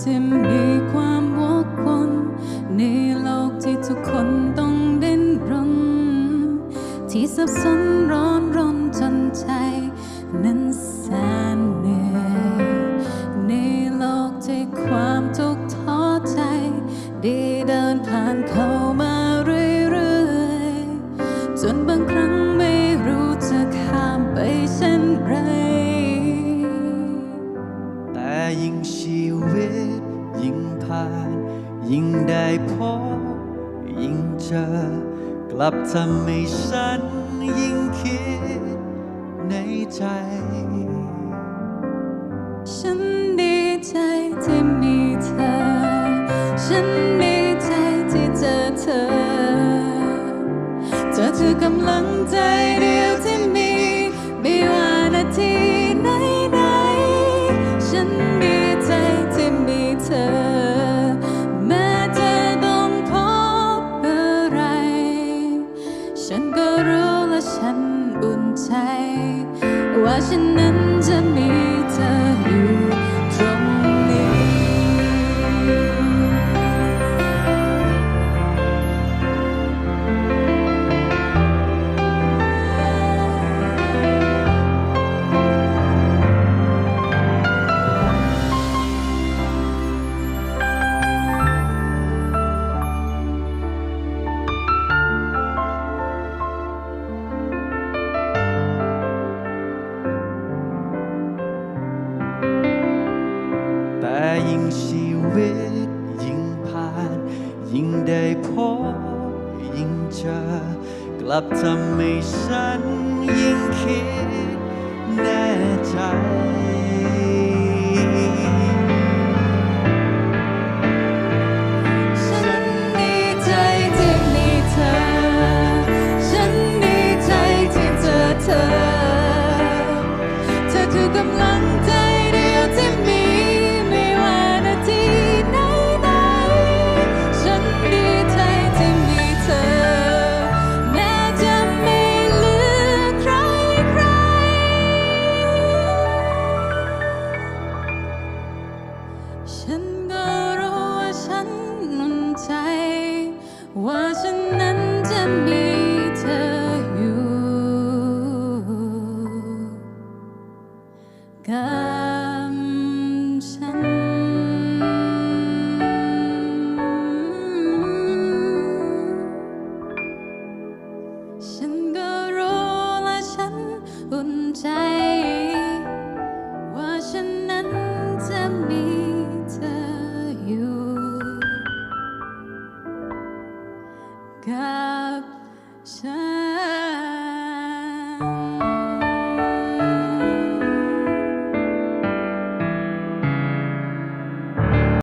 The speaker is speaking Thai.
ที่มีความวกวนในโลกที่ทุกคนต้องดินรน ที่สับสนร้อนรนจนใจ นั้นแสนเหนื่อยในโลกที่ความทุกข์ท้อใจ ได้เดินผ่านเขา ผ่าน ยิ่งได้พบยิ่งเจอ กลับทำให้ฉันยิ่งคิดในใจ ฉันดีใจที่มีเธอ ฉันดีใจที่เจอเธอ เธอคือกำลังใจเดียวที่มี ไม่ว่านาทีไหน ใจ ว่าฉันนั้นจะมี วิตยิ่งผ่าน ยิ่งได้พบยิ่งเจอกลับทำให้ฉันยิ่งคิดแน่ใจ ฉันก็รู้ว่าฉันมั่นใจ ว่าฉันนั้นจะมีเธออยู่ กับฉัน ฉันก็รู้และฉันอุ่นใจ กับฉัน